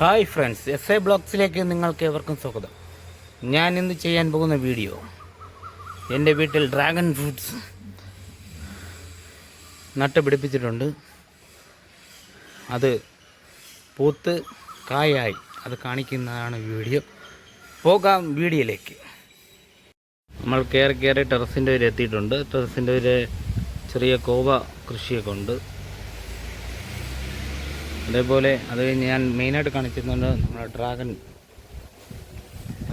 Hi friends S A ബ്ലോഗ്സിലേക്ക് നിങ്ങൾക്ക് ഏവർക്കും സ്വാഗതം. ഞാൻ ഇന്ന് ചെയ്യാൻ പോകുന്ന വീഡിയോ എന്റെ വീട്ടിൽ ഡ്രാഗൺ ഫ്രൂട്ട്സ് നട്ടുപിടിപ്പിച്ചിട്ടുണ്ട്. അത് പൂത്ത് കായായി. അത് കാണിക്കുന്നതാണ് വീഡിയോ. പോകാം വീഡിയോയിലേക്ക്. നമ്മൾ കയറി കയറി ടെറസിന്റെ വരെ എത്തിയിട്ടുണ്ട്. ടെറസിന്റെ ഒരു ചെറിയ കോവ കൃഷിയൊക്കെ ഉണ്ട്. അതേപോലെ അത് ഞാൻ മെയിനായിട്ട് കാണിച്ചിരുന്നുണ്ട് നമ്മുടെ ഡ്രാഗൺ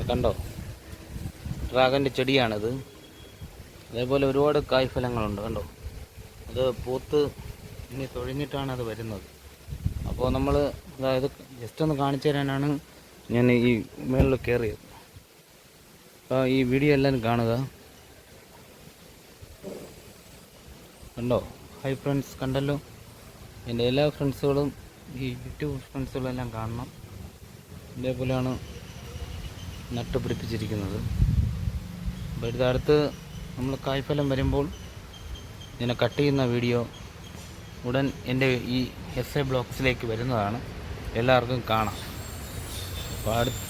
കണ്ടോ? ഡ്രാഗന്റെ ചെടിയാണിത്. അതേപോലെ ഒരുപാട് കായ്ഫലങ്ങളുണ്ട് കണ്ടോ? അത് പൂത്ത് ഇനി തൊഴിഞ്ഞിട്ടാണ് അത് വരുന്നത്. അപ്പോൾ നമ്മൾ അതായത് ജസ്റ്റ് ഒന്ന് കാണിച്ചു തരാനാണ് ഞാൻ ഈ മേളിൽ കയറിയത് അപ്പോൾ ഈ വീഡിയോ എല്ലാവരും കാണുക. കണ്ടോ? ഹൈ ഫ്രണ്ട്സ് കണ്ടല്ലോ? എന്റെ എല്ലാ ഫ്രണ്ട്സുകളും ഈ യൂട്യൂബ് ഫ്രണ്ട്സുകളെല്ലാം കാണണം. ഇതേപോലെയാണ് നട്ട് പിടിപ്പിച്ചിരിക്കുന്നത്. അപ്പോൾ ഇതടുത്ത് നമ്മൾ കായ്ഫലം വരുമ്പോൾ ഇതിനെ കട്ട് ചെയ്യുന്ന വീഡിയോ ഉടൻ എന്റെ ഈ എസ് എ ബ്ലോഗ്സിലേക്ക് വരുന്നതാണ്. എല്ലാവർക്കും കാണാം. അപ്പോൾ അടുത്ത്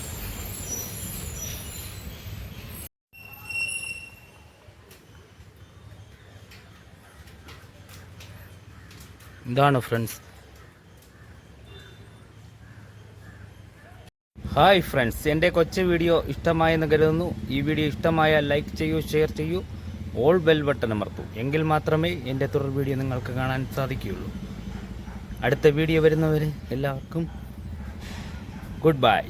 ഇതാണ് ഫ്രണ്ട്സ്. ഹായ് ഫ്രണ്ട്സ് എന്റെ കൊച്ചു വീഡിയോ ഇഷ്ടമായെന്ന് കരുതുന്നു. ഈ വീഡിയോ ഇഷ്ടമായാൽ ലൈക്ക് ചെയ്യൂ ഷെയർ ചെയ്യൂ ഓൾ ബെൽ ബട്ടൺ അമർത്തൂ. എങ്കിൽ മാത്രമേ എന്റെ തുടർ വീഡിയോ നിങ്ങൾക്ക് കാണാൻ സാധിക്കുകയുള്ളൂ. അടുത്ത വീഡിയോ വരുന്നവരെ എല്ലാവർക്കും ഗുഡ് ബൈ.